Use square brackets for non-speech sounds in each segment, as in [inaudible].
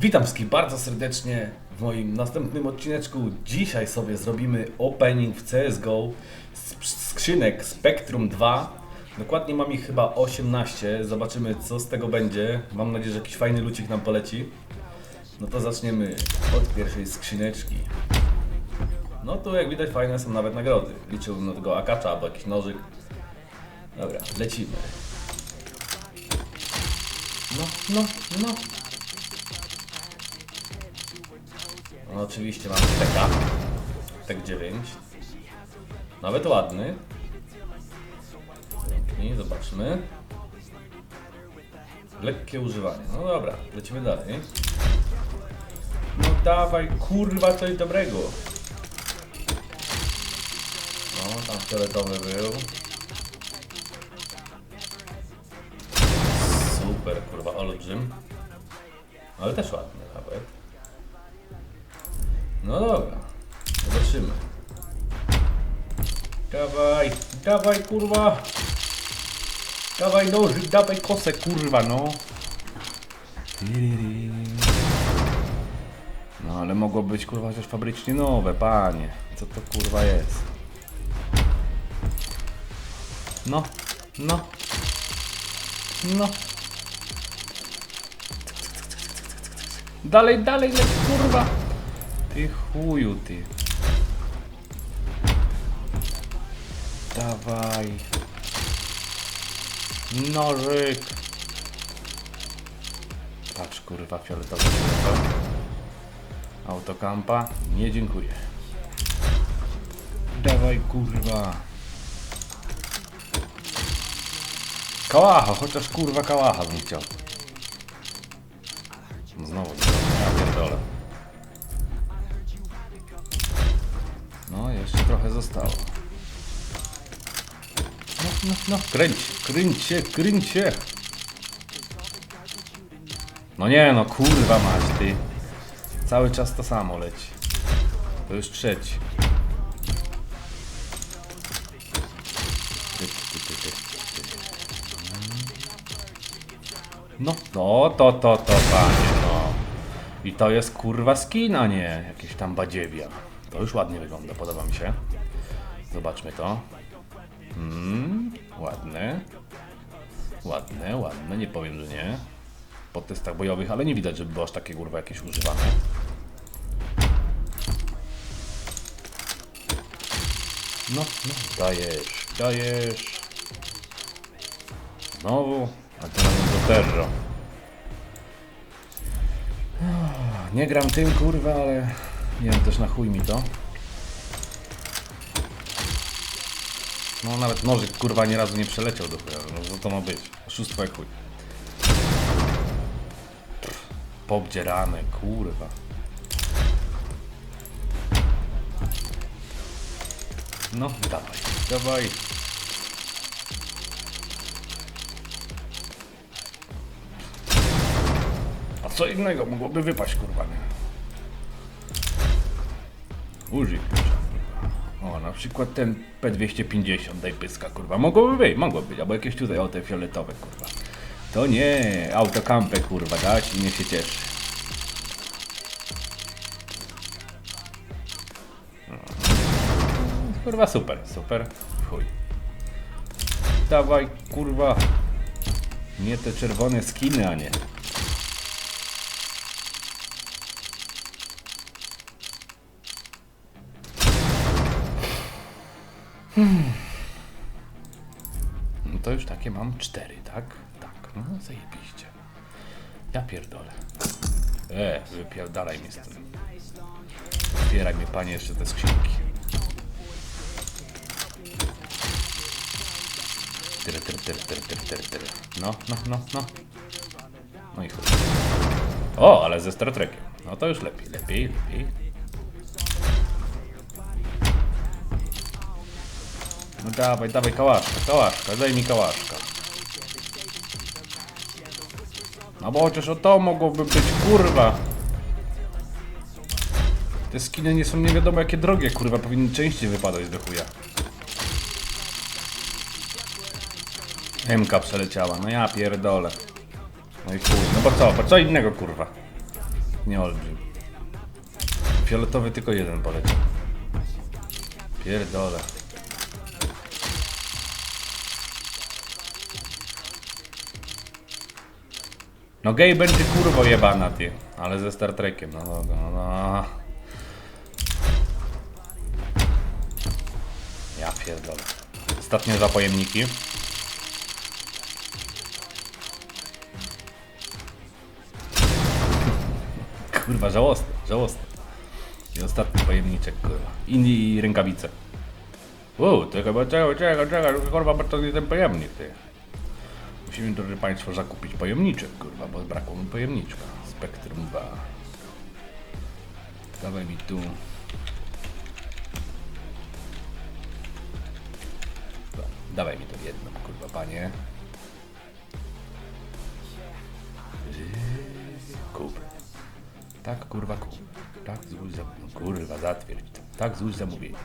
Witam wszystkich bardzo serdecznie w moim następnym odcineczku. Dzisiaj sobie zrobimy opening w CSGO z skrzynek Spectrum 2. Dokładnie mam ich chyba 18. Zobaczymy co z tego będzie. Mam nadzieję, że jakiś fajny lucik nam poleci. No to zaczniemy od pierwszej skrzyneczki. No tu jak widać fajne są nawet nagrody. Liczyłbym na tego akacza albo jakiś nożyk. Dobra, lecimy. No, no, no. No oczywiście mamy TK. TEK 9. Nawet ładny. I zobaczmy. Lekkie używanie. No dobra, lecimy dalej. No dawaj, kurwa, coś dobrego. No, tam fioletowy był. Super, kurwa, olbrzym. Ale też ładny nawet. No dobra, zobaczymy. Dawaj, dawaj kurwa. Dawaj nożyk, dawaj kosę kurwa no. No ale mogło być kurwa chociaż fabrycznie nowe, panie. Co to kurwa jest? No, no. No. Dalej, dalej, leć kurwa. Ty chuju, ty. Dawaj. Nożyk. Patrz, kurwa, fioletowy. Autokampa. Nie dziękuję. Dawaj, kurwa. Kałacha, chociaż kurwa kałacha bym chciał. No Znowu, zostało. No, no, no, kręć, kręć się, kręć się. No nie no, kurwa mać ty. Cały czas to samo leci. To już trzeci. No, no, to, to, to, panie, no. I to jest kurwa skin, a nie jakieś tam badziewia. To już ładnie wygląda, podoba mi się. Zobaczmy to. Mm, ładne. Ładne, ładne, nie powiem, że nie. Po testach bojowych, ale nie widać, żeby było aż takie kurwa jakieś używane. No, no, dajesz, dajesz. Znowu, a to do terro. Nie gram tym kurwa, ale nie wiem też na chuj mi to. No nawet nożyk kurwa nie razu nie przeleciał do chuja, no co to ma być? Oszustwo jak chuj. Pobdzierane, kurwa. No, dawaj, dawaj. A co innego mogłoby wypaść, kurwa, nie? Użyj. O, na przykład ten P250, daj pyska, kurwa. Mogłoby być, mogłoby być, albo jakieś tutaj, o te fioletowe, kurwa. To nie, autokampę, kurwa, dać i niech się cieszy. No. Kurwa, super, super, chuj. Dawaj, kurwa. Nie te czerwone skiny, a nie. No to już takie mam cztery, tak? Tak, no zajebiście. Ja pierdolę. E, wypierdalaj mi z tym. Otwieraj mi panie jeszcze te skrzynki. Tyry, tyry, tyry, tyry, tyry, tyry, tyry. No, no, no, no. No i. O, ale ze Star Trekiem. No to już lepiej, lepiej, lepiej. No dawaj, dawaj kałaszka, kałaszka, daj mi kałaszka. No bo chociaż o to mogłoby być, kurwa. Te skiny nie są nie wiadomo jakie drogie, kurwa, powinny częściej wypadać do chuja. MK przeleciała, no ja pierdolę. No i chuj, no bo co, bo co innego, kurwa. nie olbrzym. Fioletowy tylko jeden poleciał. Pierdolę. No gej będzie kurwo jebana ty, ale ze Star Trekiem, no dobra, no, no. Ja pierdolę. Ostatnie dwa pojemniki. [laughs] Kurwa, żałosne, żałosne. I ostatni pojemniczek, kurwa. I, i rękawice. To chyba, czekaj, czekaj, czekaj, kurwa, to nie ten pojemnik, ty. Musimy, drodzy Państwo, zakupić pojemniczek, kurwa, bo brakło mi pojemniczka. Spektrum 2. Dawaj mi tu. Da- Dawaj mi to jedno, kurwa, panie. Kup. Tak, kurwa, kup. Tak, złóż zamówienie. Kurwa, zatwierdź. Tak, złóż zamówienie.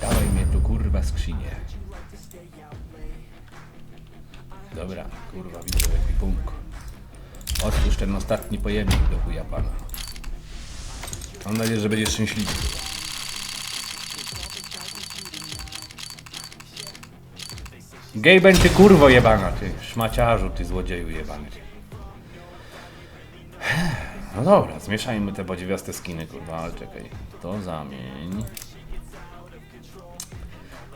Dawaj mnie tu, kurwa, skrzynię. Dobra, kurwa, widzę ekwipunku. Otwórz ten ostatni pojemnik do chuja pana. Mam nadzieję, że będzie szczęśliwy. Gej będzie kurwo jebana, ty szmaciarzu, ty złodzieju jebany. Ty. No dobra, zmieszajmy te podziwiaste skiny, kurwa, ale czekaj. To zamień.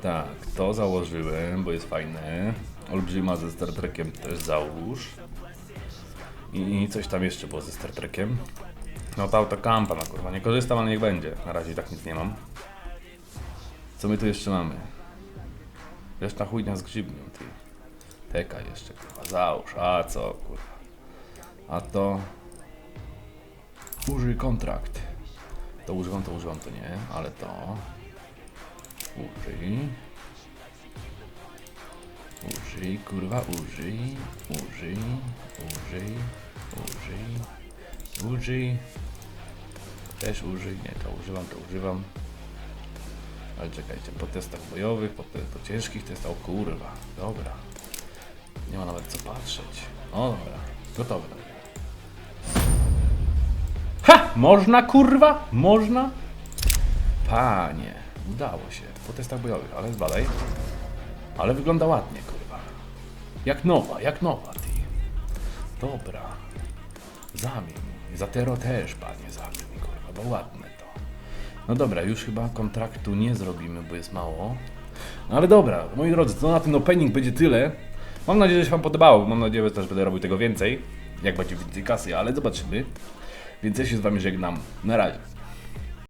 Tak, to założyłem, bo jest fajne. Olbrzyma ze Star Trekiem też załóż. I coś tam jeszcze było ze Star Trekiem. No ta autokampa, no kurwa, nie korzystam, ale niech będzie. Na razie tak nic nie mam. Co my tu jeszcze mamy? Reszta chujnia z grzybnią, ty. Teka jeszcze, kurwa, załóż. A co, kurwa. A to... Użyj kontrakt. To używam, to używam, to nie, ale to... Użyj. Użyj, kurwa, użyj. Użyj, użyj, użyj. Użyj. Też użyj, nie, to używam, to używam. Ale czekajcie, po testach bojowych, po, te, po ciężkich testach, o kurwa, dobra. Nie ma nawet co patrzeć. O dobra, gotowe. Ha! Można kurwa? Można? Panie, udało się. Po testach bojowych, ale zbadaj. Ale wygląda ładnie, kurwa. Jak nowa, jak nowa, ty. Dobra. Zamień. Zatero też, panie, zamień, kurwa, bo ładne to. No dobra, już chyba kontraktu nie zrobimy, bo jest mało. No ale dobra, moi drodzy, to na ten opening będzie tyle. Mam nadzieję, że się Wam podobało. Mam nadzieję, że też będę robił tego więcej. Jak będzie więcej kasy, ale zobaczymy. Więc ja się z Wami żegnam. Na razie.